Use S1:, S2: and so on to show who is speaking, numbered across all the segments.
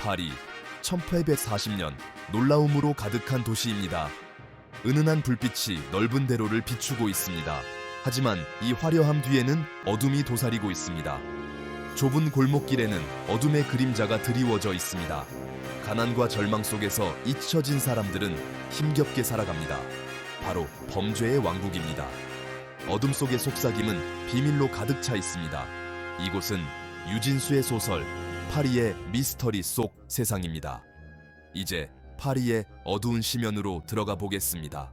S1: 파리 1840년 놀라움으로 가득한 도시입니다. 은은한 불빛이 넓은 대로를 비추고 있습니다. 하지만 이 화려함 뒤에는 어둠이 도사리고 있습니다. 좁은 골목길에는 어둠의 그림자가 드리워져 있습니다. 가난과 절망 속에서 잊혀진 사람들은 힘겹게 살아갑니다. 바로 범죄의 왕국입니다. 어둠 속의 속삭임은 비밀로 가득 차 있습니다. 이곳은 유진수의 소설 파리의 미스터리 속 세상입니다. 이제 파리의 어두운 시면으로 들어가 보겠습니다.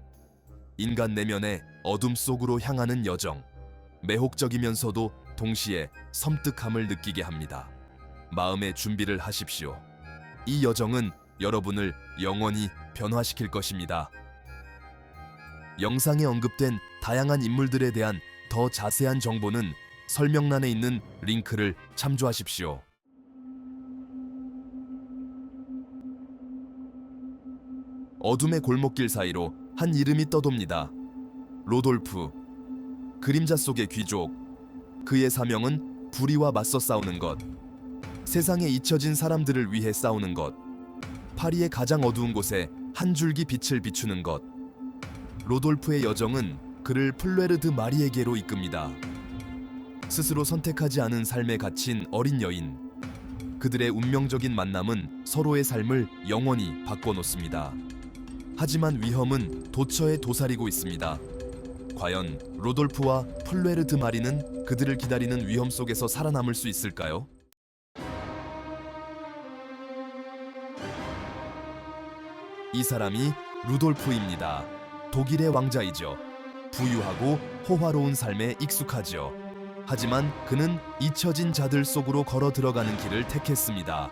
S1: 인간 내면의 어둠 속으로 향하는 여정. 매혹적이면서도 동시에 섬뜩함을 느끼게 합니다. 마음의 준비를 하십시오. 이 여정은 여러분을 영원히 변화시킬 것입니다. 영상에 언급된 다양한 인물들에 대한 더 자세한 정보는 설명란에 있는 링크를 참조하십시오. 어둠의 골목길 사이로 한 이름이 떠돕니다. 로돌프. 그림자 속의 귀족. 그의 사명은 불의와 맞서 싸우는 것. 세상에 잊혀진 사람들을 위해 싸우는 것. 파리의 가장 어두운 곳에 한 줄기 빛을 비추는 것. 로돌프의 여정은 그를 플레르드 마리에게로 이끕니다. 스스로 선택하지 않은 삶에 갇힌 어린 여인. 그들의 운명적인 만남은 서로의 삶을 영원히 바꿔놓습니다. 하지만 위험은 도처에 도사리고 있습니다. 과연 로돌프와 플레르드 마리는 그들을 기다리는 위험 속에서 살아남을 수 있을까요? 이 사람이 루돌프입니다. 독일의 왕자이죠. 부유하고 호화로운 삶에 익숙하죠. 하지만 그는 잊혀진 자들 속으로 걸어 들어가는 길을 택했습니다.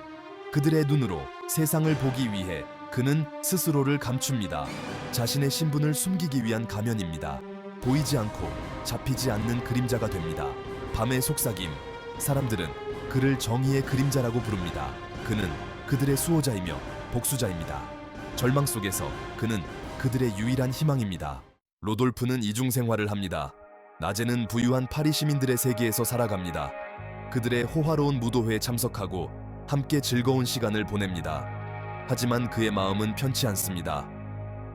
S1: 그들의 눈으로 세상을 보기 위해 그는 스스로를 감춥니다. 자신의 신분을 숨기기 위한 가면입니다. 보이지 않고 잡히지 않는 그림자가 됩니다. 밤의 속삭임. 사람들은 그를 정의의 그림자라고 부릅니다. 그는 그들의 수호자이며 복수자입니다. 절망 속에서 그는 그들의 유일한 희망입니다. 로돌프는 이중 생활을 합니다. 낮에는 부유한 파리 시민들의 세계에서 살아갑니다. 그들의 호화로운 무도회에 참석하고 함께 즐거운 시간을 보냅니다. 하지만 그의 마음은 편치 않습니다.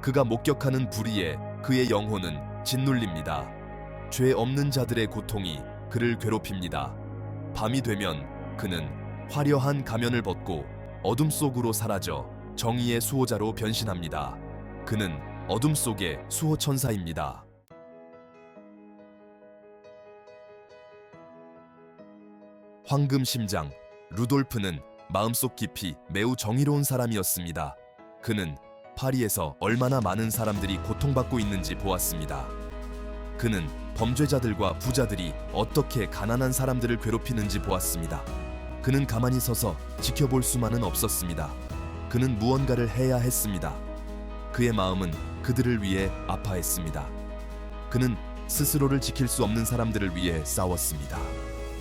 S1: 그가 목격하는 불의에 그의 영혼은 짓눌립니다. 죄 없는 자들의 고통이 그를 괴롭힙니다. 밤이 되면 그는 화려한 가면을 벗고 어둠 속으로 사라져 정의의 수호자로 변신합니다. 그는 어둠 속의 수호 천사입니다. 황금 심장 루돌프는 마음속 깊이 매우 정의로운 사람이었습니다. 그는 파리에서 얼마나 많은 사람들이 고통받고 있는지 보았습니다. 그는 범죄자들과 부자들이 어떻게 가난한 사람들을 괴롭히는지 보았습니다. 그는 가만히 서서 지켜볼 수만은 없었습니다. 그는 무언가를 해야 했습니다. 그의 마음은 그들을 위해 아파했습니다. 그는 스스로를 지킬 수 없는 사람들을 위해 싸웠습니다.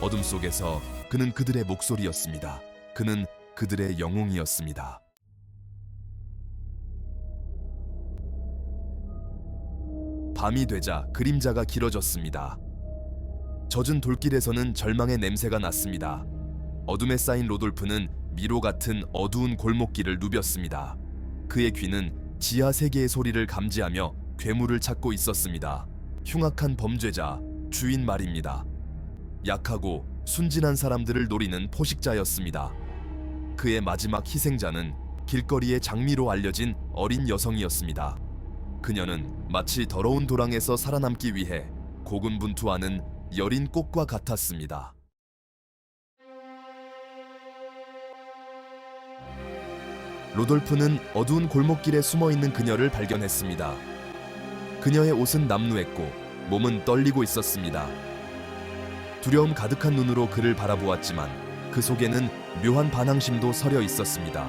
S1: 어둠 속에서 그는 그들의 목소리였습니다. 그는 그들의 영웅이었습니다. 밤이 되자 그림자가 길어졌습니다. 젖은 돌길에서는 절망의 냄새가 났습니다. 어둠에 쌓인 로돌프는 미로 같은 어두운 골목길을 누볐습니다. 그의 귀는 지하 세계의 소리를 감지하며 괴물을 찾고 있었습니다. 흉악한 범죄자, 주인 말입니다. 약하고 순진한 사람들을 노리는 포식자였습니다. 그의 마지막 희생자는 길거리의 장미로 알려진 어린 여성이었습니다. 그녀는 마치 더러운 도랑에서 살아남기 위해 고군분투하는 여린 꽃과 같았습니다. 로돌프는 어두운 골목길에 숨어 있는 그녀를 발견했습니다. 그녀의 옷은 남루했고 몸은 떨리고 있었습니다. 두려움 가득한 눈으로 그를 바라보았지만 그 속에는 묘한 반항심도 서려 있었습니다.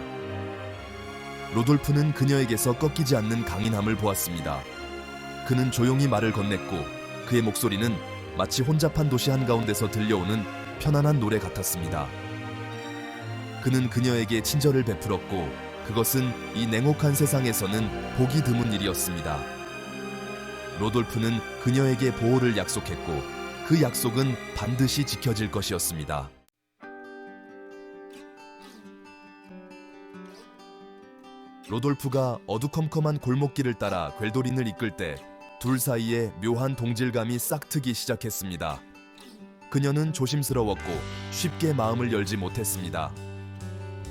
S1: 로돌프는 그녀에게서 꺾이지 않는 강인함을 보았습니다. 그는 조용히 말을 건넸고 그의 목소리는 마치 혼잡한 도시 한가운데서 들려오는 편안한 노래 같았습니다. 그는 그녀에게 친절을 베풀었고 그것은 이 냉혹한 세상에서는 보기 드문 일이었습니다. 로돌프는 그녀에게 보호를 약속했고 그 약속은 반드시 지켜질 것이었습니다. 로돌프가 어두컴컴한 골목길을 따라 궤도린을 이끌 때 둘 사이에 묘한 동질감이 싹트기 시작했습니다. 그녀는 조심스러웠고 쉽게 마음을 열지 못했습니다.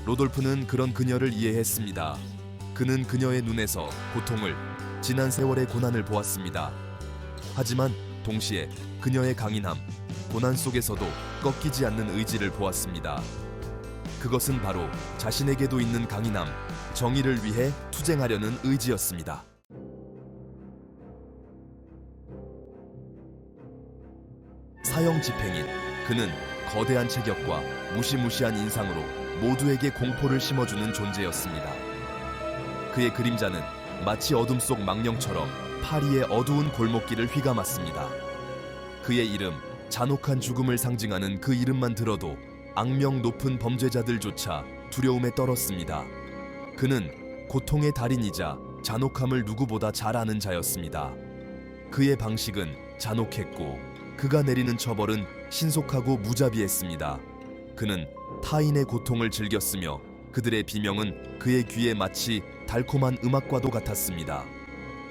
S1: 로돌프는 그런 그녀를 이해했습니다. 그는 그녀의 눈에서 고통을, 지난 세월의 고난을 보았습니다. 하지만 동시에 그녀의 강인함, 고난 속에서도 꺾이지 않는 의지를 보았습니다. 그것은 바로 자신에게도 있는 강인함, 정의를 위해 투쟁하려는 의지였습니다. 사형 집행인 그는 거대한 체격과 무시무시한 인상으로 모두에게 공포를 심어주는 존재였습니다. 그의 그림자는 마치 어둠 속 망령처럼 파리의 어두운 골목길을 휘감았습니다. 그의 이름, 잔혹한 죽음을 상징하는 그 이름만 들어도 악명 높은 범죄자들조차 두려움에 떨었습니다. 그는 고통의 달인이자 잔혹함을 누구보다 잘 아는 자였습니다. 그의 방식은 잔혹했고 그가 내리는 처벌은 신속하고 무자비했습니다. 그는 타인의 고통을 즐겼으며 그들의 비명은 그의 귀에 마치 달콤한 음악과도 같았습니다.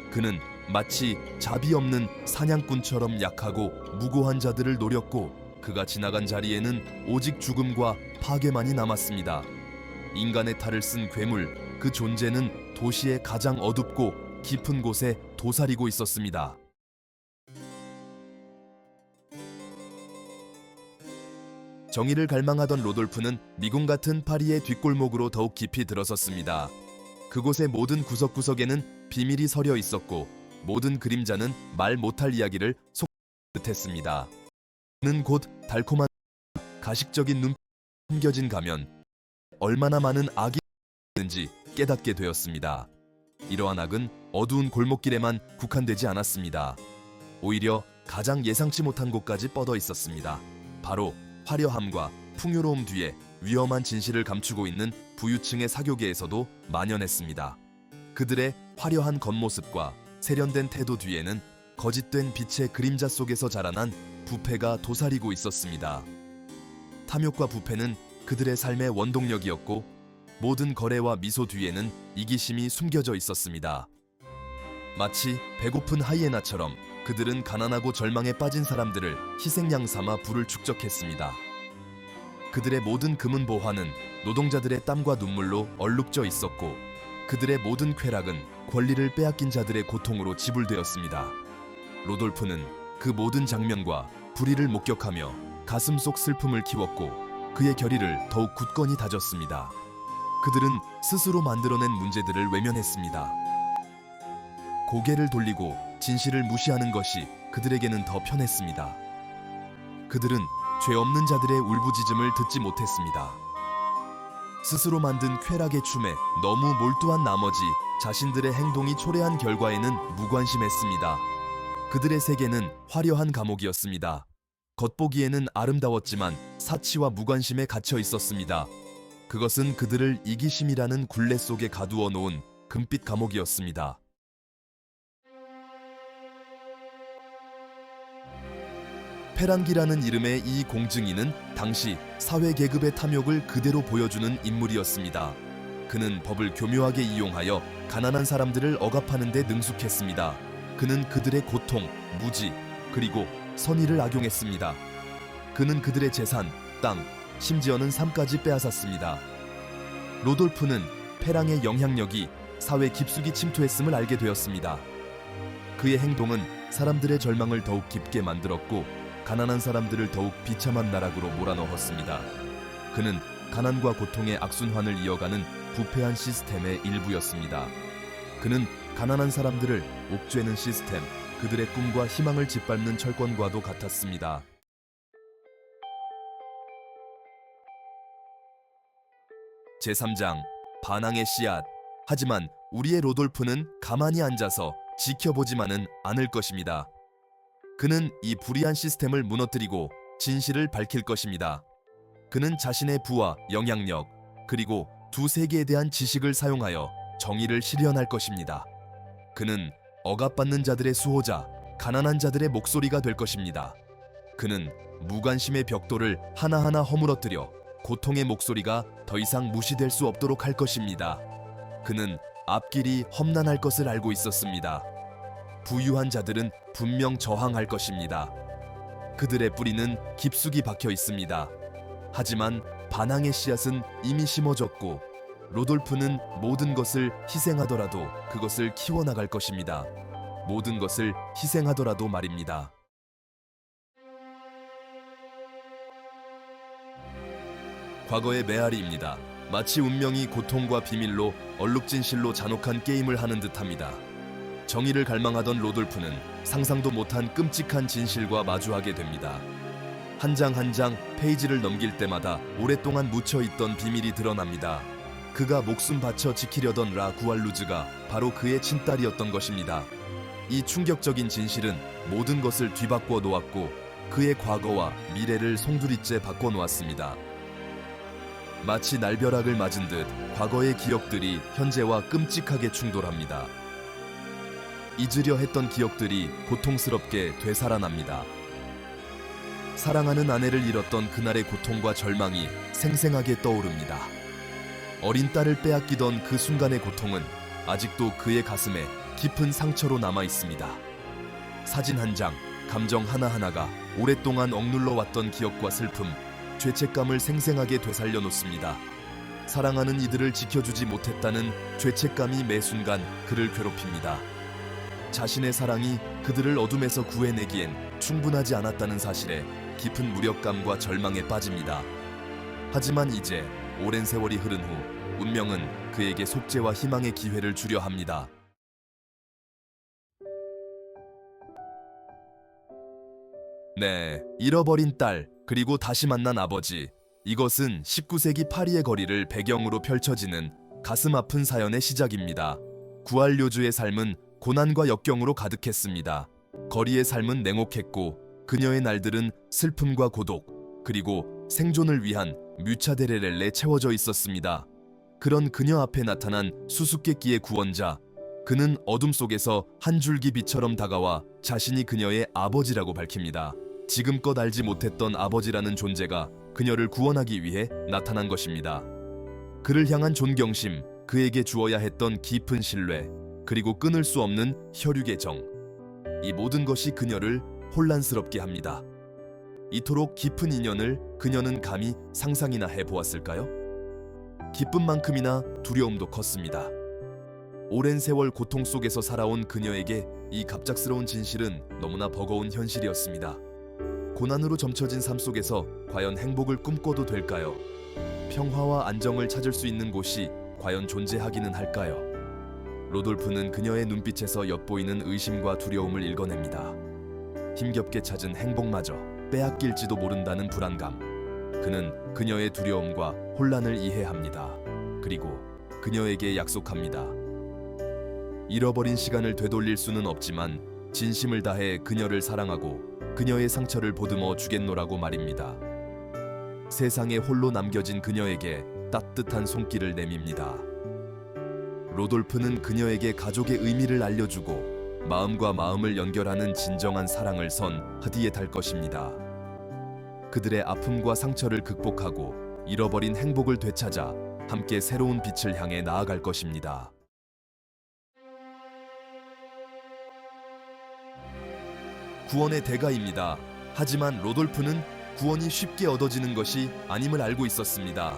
S1: 그는 마치 자비 없는 사냥꾼처럼 약하고 무고한 자들을 노렸고 그가 지나간 자리에는 오직 죽음과 파괴만이 남았습니다. 인간의 탈을 쓴 괴물 그 존재는 도시의 가장 어둡고 깊은 곳에 도사리고 있었습니다. 정의를 갈망하던 로돌프는 미궁 같은 파리의 뒷골목으로 더욱 깊이 들어섰습니다. 그곳의 모든 구석구석에는 비밀이 서려 있었고 모든 그림자는 말 못할 이야기를 속 듯했습니다. 그는 곧 달콤한 가식적인 눈 숨겨진 가면 얼마나 많은 악이 있는지 깨닫게 되었습니다. 이러한 악은 어두운 골목길에만 국한되지 않았습니다. 오히려 가장 예상치 못한 곳까지 뻗어 있었습니다. 바로 화려함과 풍요로움 뒤에 위험한 진실을 감추고 있는 부유층의 사교계에서도 만연했습니다. 그들의 화려한 겉모습과 세련된 태도 뒤에는 거짓된 빛의 그림자 속에서 자라난 부패가 도사리고 있었습니다. 탐욕과 부패는 그들의 삶의 원동력이었고 모든 거래와 미소 뒤에는 이기심이 숨겨져 있었습니다. 마치 배고픈 하이에나처럼 그들은 가난하고 절망에 빠진 사람들을 희생양 삼아 부를 축적했습니다. 그들의 모든 금은 보화는 노동자들의 땀과 눈물로 얼룩져 있었고 그들의 모든 쾌락은 권리를 빼앗긴 자들의 고통으로 지불되었습니다. 로돌프는 그 모든 장면과 불의를 목격하며 가슴 속 슬픔을 키웠고 그의 결의를 더욱 굳건히 다졌습니다. 그들은 스스로 만들어낸 문제들을 외면했습니다. 고개를 돌리고 진실을 무시하는 것이 그들에게는 더 편했습니다. 그들은 죄 없는 자들의 울부짖음을 듣지 못했습니다. 스스로 만든 쾌락의 춤에 너무 몰두한 나머지 자신들의 행동이 초래한 결과에는 무관심했습니다. 그들의 세계는 화려한 감옥이었습니다. 겉보기에는 아름다웠지만 사치와 무관심에 갇혀 있었습니다. 그것은 그들을 이기심이라는 굴레 속에 가두어 놓은 금빛 감옥이었습니다. 페란기라는 이름의 이 공증인은 당시 사회 계급의 탐욕을 그대로 보여주는 인물이었습니다. 그는 법을 교묘하게 이용하여 가난한 사람들을 억압하는 데 능숙했습니다. 그는 그들의 고통, 무지, 그리고 선의를 악용했습니다. 그는 그들의 재산, 땅, 심지어는 삶까지 빼앗았습니다. 로돌프는 페랑의 영향력이 사회 깊숙이 침투했음을 알게 되었습니다. 그의 행동은 사람들의 절망을 더욱 깊게 만들었고 가난한 사람들을 더욱 비참한 나락으로 몰아넣었습니다. 그는 가난과 고통의 악순환을 이어가는 부패한 시스템의 일부였습니다. 그는 가난한 사람들을 옥죄는 시스템, 그들의 꿈과 희망을 짓밟는 철권과도 같았습니다. 제3장 반항의 씨앗 하지만 우리의 로돌프는 가만히 앉아서 지켜보지만은 않을 것입니다. 그는 이 불의한 시스템을 무너뜨리고 진실을 밝힐 것입니다. 그는 자신의 부와 영향력 그리고 두 세계에 대한 지식을 사용하여 정의를 실현할 것입니다. 그는 억압받는 자들의 수호자, 가난한 자들의 목소리가 될 것입니다. 그는 무관심의 벽돌을 하나하나 허물어뜨려 고통의 목소리가 더 이상 무시될 수 없도록 할 것입니다. 그는 앞길이 험난할 것을 알고 있었습니다. 부유한 자들은 분명 저항할 것입니다. 그들의 뿌리는 깊숙이 박혀 있습니다. 하지만 반항의 씨앗은 이미 심어졌고 로돌프는 모든 것을 희생하더라도 그것을 키워나갈 것입니다. 모든 것을 희생하더라도 말입니다. 과거의 메아리입니다. 마치 운명이 고통과 비밀로 얼룩진 실로 잔혹한 게임을 하는 듯합니다. 정의를 갈망하던 로돌프는 상상도 못한 끔찍한 진실과 마주하게 됩니다. 한 장 한장 페이지를 넘길 때마다 오랫동안 묻혀 있던 비밀이 드러납니다. 그가 목숨 바쳐 지키려던 라 구알루즈가 바로 그의 친딸이었던 것입니다. 이 충격적인 진실은 모든 것을 뒤바꿔 놓았고 그의 과거와 미래를 송두리째 바꿔 놓았습니다. 마치 날벼락을 맞은 듯 과거의 기억들이 현재와 끔찍하게 충돌합니다. 잊으려 했던 기억들이 고통스럽게 되살아납니다. 사랑하는 아내를 잃었던 그날의 고통과 절망이 생생하게 떠오릅니다. 어린 딸을 빼앗기던 그 순간의 고통은 아직도 그의 가슴에 깊은 상처로 남아 있습니다. 사진 한 장, 감정 하나하나가 오랫동안 억눌러 왔던 기억과 슬픔, 죄책감을 생생하게 되살려 놓습니다. 사랑하는 이들을 지켜주지 못했다는 죄책감이 매 순간 그를 괴롭힙니다. 자신의 사랑이 그들을 어둠에서 구해내기엔 충분하지 않았다는 사실에 깊은 무력감과 절망에 빠집니다. 하지만 이제 오랜 세월이 흐른 후 운명은 그에게 속죄와 희망의 기회를 주려 합니다. 네, 잃어버린 딸, 그리고 다시 만난 아버지. 이것은 19세기 파리의 거리를 배경으로 펼쳐지는 가슴 아픈 사연의 시작입니다. 구알료주의 삶은 고난과 역경으로 가득했습니다. 거리의 삶은 냉혹했고 그녀의 날들은 슬픔과 고독 그리고 생존을 위한 뮤차데레렐레 채워져 있었습니다. 그런 그녀 앞에 나타난 수수께끼의 구원자 그는 어둠 속에서 한 줄기 빛처럼 다가와 자신이 그녀의 아버지라고 밝힙니다. 지금껏 알지 못했던 아버지라는 존재가 그녀를 구원하기 위해 나타난 것입니다. 그를 향한 존경심, 그에게 주어야 했던 깊은 신뢰, 그리고 끊을 수 없는 혈육의 정. 이 모든 것이 그녀를 혼란스럽게 합니다. 이토록 깊은 인연을 그녀는 감히 상상이나 해 보았을까요? 기쁨만큼이나 두려움도 컸습니다. 오랜 세월 고통 속에서 살아온 그녀에게 이 갑작스러운 진실은 너무나 버거운 현실이었습니다. 고난으로 점쳐진 삶 속에서 과연 행복을 꿈꿔도 될까요? 평화와 안정을 찾을 수 있는 곳이 과연 존재하기는 할까요? 로돌프는 그녀의 눈빛에서 엿보이는 의심과 두려움을 읽어냅니다. 힘겹게 찾은 행복마저 빼앗길지도 모른다는 불안감. 그는 그녀의 두려움과 혼란을 이해합니다. 그리고 그녀에게 약속합니다. 잃어버린 시간을 되돌릴 수는 없지만 진심을 다해 그녀를 사랑하고 그녀의 상처를 보듬어 주겠노라고 말입니다. 세상에 홀로 남겨진 그녀에게 따뜻한 손길을 내밉니다. 로돌프는 그녀에게 가족의 의미를 알려주고 마음과 마음을 연결하는 진정한 사랑을 선 하디에 달 것입니다. 그들의 아픔과 상처를 극복하고 잃어버린 행복을 되찾아 함께 새로운 빛을 향해 나아갈 것입니다. 구원의 대가입니다. 하지만 로돌프는 구원이 쉽게 얻어지는 것이 아님을 알고 있었습니다.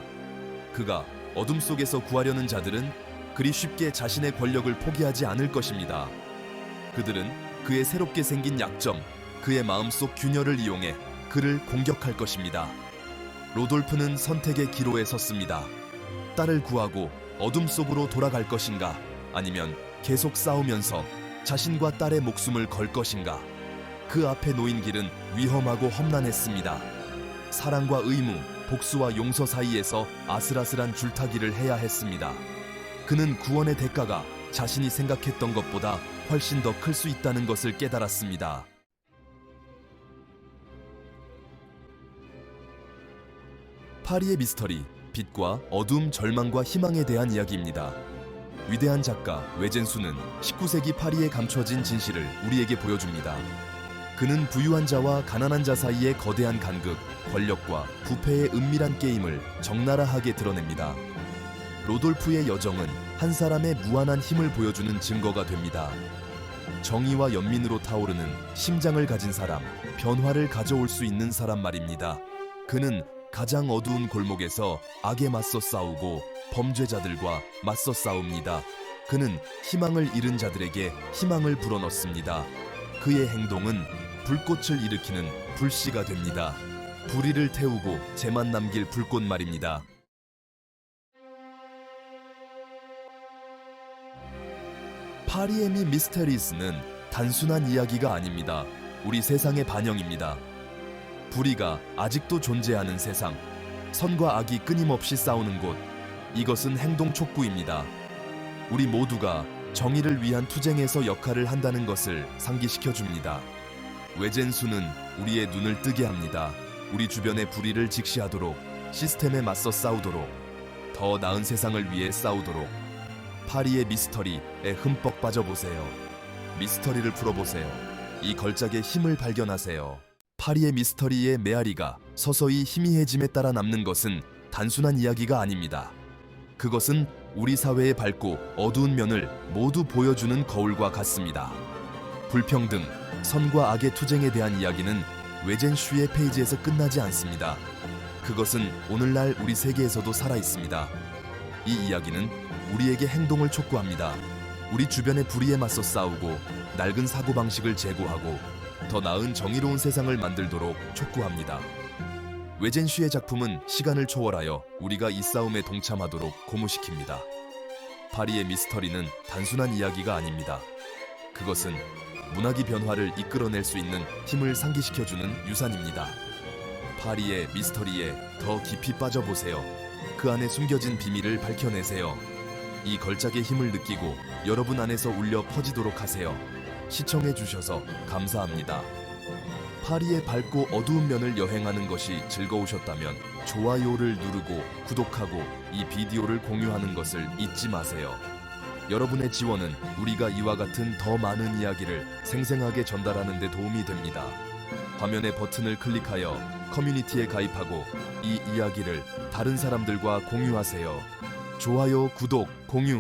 S1: 그가 어둠 속에서 구하려는 자들은 그리 쉽게 자신의 권력을 포기하지 않을 것입니다. 그들은 그의 새롭게 생긴 약점, 그의 마음속 균열을 이용해 그를 공격할 것입니다. 로돌프는 선택의 기로에 섰습니다. 딸을 구하고 어둠 속으로 돌아갈 것인가? 아니면 계속 싸우면서 자신과 딸의 목숨을 걸 것인가? 그 앞에 놓인 길은 위험하고 험난했습니다. 사랑과 의무, 복수와 용서 사이에서 아슬아슬한 줄타기를 해야 했습니다. 그는 구원의 대가가 자신이 생각했던 것보다 훨씬 더 클 수 있다는 것을 깨달았습니다. 파리의 미스터리, 빛과 어둠, 절망과 희망에 대한 이야기입니다. 위대한 작가 외젠수는 19세기 파리에 감춰진 진실을 우리에게 보여줍니다. 그는 부유한 자와 가난한 자 사이의 거대한 간극, 권력과 부패의 은밀한 게임을 적나라하게 드러냅니다. 로돌프의 여정은 한 사람의 무한한 힘을 보여주는 증거가 됩니다. 정의와 연민으로 타오르는 심장을 가진 사람, 변화를 가져올 수 있는 사람 말입니다. 그는 가장 어두운 골목에서 악에 맞서 싸우고 범죄자들과 맞서 싸웁니다. 그는 희망을 잃은 자들에게 희망을 불어넣습니다. 그의 행동은 불꽃을 일으키는 불씨가 됩니다. 불의를 태우고 재만 남길 불꽃 말입니다. 파리에미 미스테리스는 단순한 이야기가 아닙니다. 우리 세상의 반영입니다. 불의가 아직도 존재하는 세상, 선과 악이 끊임없이 싸우는 곳, 이것은 행동 촉구입니다. 우리 모두가 정의를 위한 투쟁에서 역할을 한다는 것을 상기시켜 줍니다. 외젠수는 우리의 눈을 뜨게 합니다. 우리 주변의 불의를 직시하도록 시스템에 맞서 싸우도록 더 나은 세상을 위해 싸우도록 파리의 미스터리에 흠뻑 빠져보세요. 미스터리를 풀어보세요. 이 걸작의 힘을 발견하세요. 파리의 미스터리의 메아리가 서서히 희미해짐에 따라 남는 것은 단순한 이야기가 아닙니다. 그것은 우리 사회의 밝고 어두운 면을 모두 보여주는 거울과 같습니다. 불평등, 선과 악의 투쟁에 대한 이야기는 외젠슈의 페이지에서 끝나지 않습니다. 그것은 오늘날 우리 세계에서도 살아 있습니다. 이 이야기는 우리에게 행동을 촉구합니다. 우리 주변의 불의에 맞서 싸우고 낡은 사고방식을 제고하고 더 나은 정의로운 세상을 만들도록 촉구합니다. 외젠슈의 작품은 시간을 초월하여 우리가 이 싸움에 동참하도록 고무시킵니다. 파리의 미스터리는 단순한 이야기가 아닙니다. 그것은 문학이 변화를 이끌어낼 수 있는 힘을 상기시켜주는 유산입니다. 파리의 미스터리에 더 깊이 빠져보세요. 그 안에 숨겨진 비밀을 밝혀내세요. 이 걸작의 힘을 느끼고 여러분 안에서 울려 퍼지도록 하세요. 시청해 주셔서 감사합니다. 파리의 밝고 어두운 면을 여행하는 것이 즐거우셨다면 좋아요를 누르고 구독하고 이 비디오를 공유하는 것을 잊지 마세요. 여러분의 지원은 우리가 이와 같은 더 많은 이야기를 생생하게 전달하는 데 도움이 됩니다. 화면의 버튼을 클릭하여 커뮤니티에 가입하고 이 이야기를 다른 사람들과 공유하세요. 좋아요, 구독, 공유